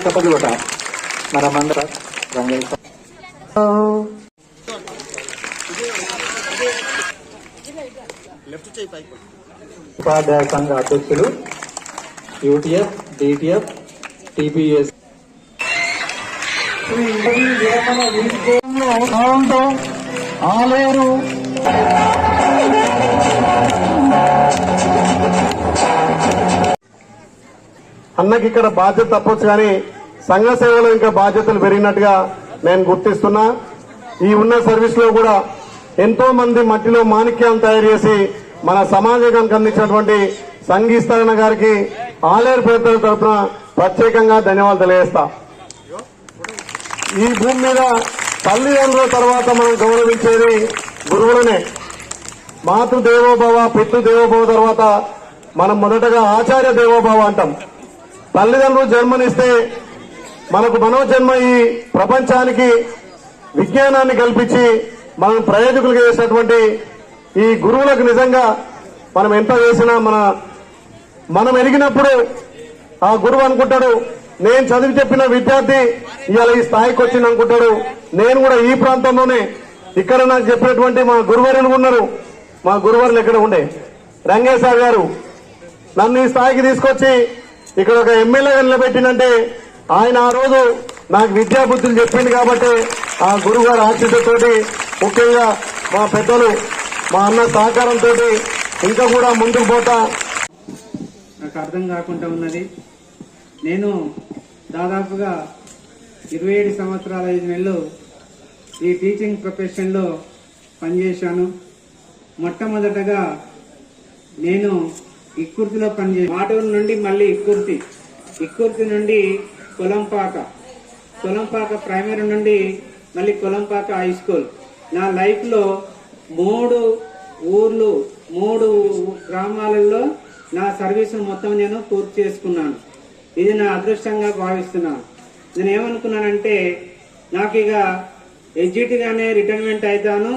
తప్పదు కూడా మనమందరం రంగేశ్ ఉపాధ్యాయ సంఘ అధ్యక్షులు యూటీఎఫ్ డిటిఎఫ్ టిపిఎస్ ఆలేరు అన్నకి ఇక్కడ బాధ్యత తప్పొచ్చు కానీ సంఘ సేవలో ఇంకా బాధ్యతలు పెరిగినట్టుగా నేను గుర్తిస్తున్నా. ఈ ఉన్న సర్వీస్లో కూడా ఎంతో మంది మట్టిలో మాణిక్యాలను తయారు చేసి మన సమాజానికి అందించినటువంటి సంఘీస్తరణ గారికి ఆలేరు పేదల తరఫున ప్రత్యేకంగా ధన్యవాదాలు తెలియజేస్తా. ఈ భూమి మీద తల్లిదండ్రుల తర్వాత మనం గౌరవించేది గురువులనే. మాతృ దేవోభవ పితృ దేవోభవ తర్వాత మనం మొదటగా ఆచార్య దేవోభవ అంటాం. తల్లిదండ్రులు జన్మనిస్తే మనకు మనోజన్మ ఈ ప్రపంచానికి విజ్ఞానాన్ని కల్పించి మనం ప్రయోజకులుగా చేసినటువంటి ఈ గురువులకు నిజంగా మనం ఎంత చేసినా మన మనం ఎరిగినప్పుడు ఆ గురువు అనుకుంటాడు నేను చదివి చెప్పిన విద్యార్థి ఇవాళ ఈ స్థాయికి వచ్చింది అనుకుంటాడు. నేను కూడా ఈ ప్రాంతంలోనే ఇక్కడ నాకు చెప్పినటువంటి మా గురువరులు ఉన్నారు. మా గురువరులు ఎక్కడ ఉండే? రంగేశ్వర్ గారు నన్ను ఈ స్థాయికి తీసుకొచ్చి ఇక్కడ ఒక ఎమ్మెల్యేగా నిలబెట్టినంటే ఆయన ఆ రోజు నాకు విద్యా బుద్ధులు చెప్పింది కాబట్టి ఆ గురువు గారి ఆశీస్సుతోటి ముఖ్యంగా మా పెద్దలు మా అన్న సహకారంతో ఇంకా కూడా ముందుకు పోతా. నాకు అర్థం కాకుండా ఉన్నది. నేను దాదాపుగా ఇరవై ఏడు సంవత్సరాల ఐదు నెలలు ఈ టీచింగ్ ప్రొఫెషన్లో పనిచేశాను. మొట్టమొదటగా నేను ఇక్కుర్తిలో పనిచే మాటూరు నుండి మళ్ళీ ఇక్కుర్తి. ఇక్కుర్తి నుండి కొలంపాక. కొలంపాక ప్రైమరీ నుండి మళ్ళీ కొలంపాక హై స్కూల్. నా లైఫ్లో మూడు ఊర్లు మూడు గ్రామాలలో నా సర్వీస్ మొత్తం నేను పూర్తి చేసుకున్నాను. ఇది నా అదృష్టంగా భావిస్తున్నాను. నేను ఏమనుకున్నానంటే నాకు ఇక ఎగ్జిట్గానే రిటైర్మెంట్ అవుతాను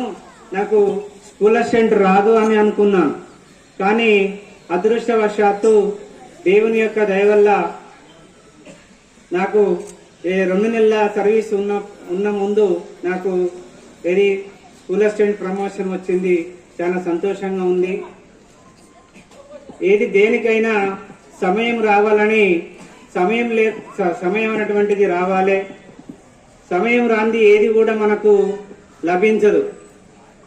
నాకు స్కూల్ అసిస్టెంట్ రాదు అని అనుకున్నాను. కానీ అదృష్టవశాత్తు దేవుని యొక్క దయ వల్ల నాకు ఏ రెండు నెలల సర్వీస్ ఉన్న ఉన్న ముందు నాకు వెరీ స్కూల్ అసిస్టెంట్ ప్రమోషన్ వచ్చింది. చాలా సంతోషంగా ఉంది. ఏది దేనికైనా సమయం రావాలని సమయం లే స- సమయం అనేటువంటిది రావాలి. సమయం రాంది ఏది కూడా మనకు లభించదు.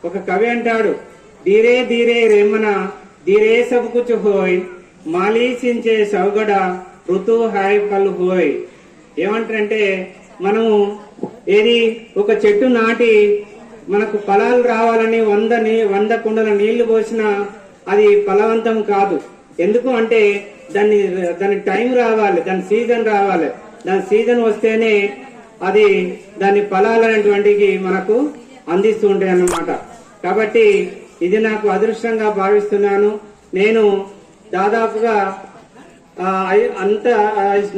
ఒక కవి అంటాడు ధీరే ధీరే రేమన ధీరే సబ్ హోయ్ మాలీసించే సౌగడ ఋతు హాయ్ పల్ హోయ్ ఏమంటారంటే మనము ఏది ఒక చెట్టు నాటి మనకు ఫలాలు రావాలని వందని వంద కుండల నీళ్ళు పోసినా అది ఫలవంతం కాదు. ఎందుకు అంటే దాన్ని దాని టైం రావాలి దాని సీజన్ రావాలి. దాని సీజన్ వస్తేనే అది దాని ఫలాలు అనేటువంటివి మనకు అందిస్తూ ఉంటాయి అన్నమాట కాబట్టి ఇది నాకు అదృష్టంగా భావిస్తున్నాను. నేను దాదాపుగా అంత అంతా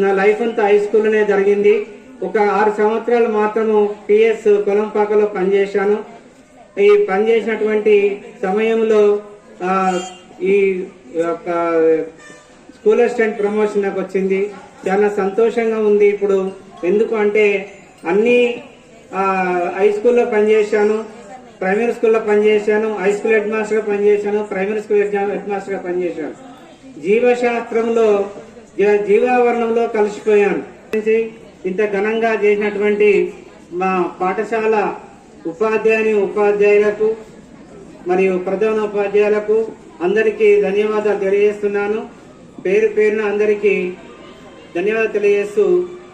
నా లైఫ్ అంతా హై స్కూల్లోనే జరిగింది. ఒక ఆరు సంవత్సరాలు మాత్రము పిఎస్ కొలంపాకలో పనిచేశాను. ఈ పనిచేసినటువంటి సమయంలో ఈ యొక్క స్కూల్ అసిస్టెంట్ ప్రమోషన్ నాకు వచ్చింది. చాలా సంతోషంగా ఉంది ఇప్పుడు. ఎందుకు అంటే అన్ని హై స్కూల్లో పనిచేశాను. ప్రైమరీ స్కూల్లో పనిచేశాను హై స్కూల్ హెడ్ మాస్టర్గా పనిచేశాను ప్రైమరీ స్కూల్ హెడ్ హెడ్ మాస్టర్గా పనిచేశాను. జీవశాస్త్రంలో జీవావరణంలో కలిసిపోయాను. ఇంత ఘనంగా చేసినటువంటి మా పాఠశాల ఉపాధ్యాయుని ఉపాధ్యాయులకు మరియు ప్రధాన ఉపాధ్యాయులకు అందరికీ ధన్యవాదాలు తెలియజేస్తున్నాను. పేరు పేరున అందరికీ ధన్యవాదాలు తెలియజేస్తూ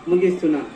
ముగిస్తున్నాను.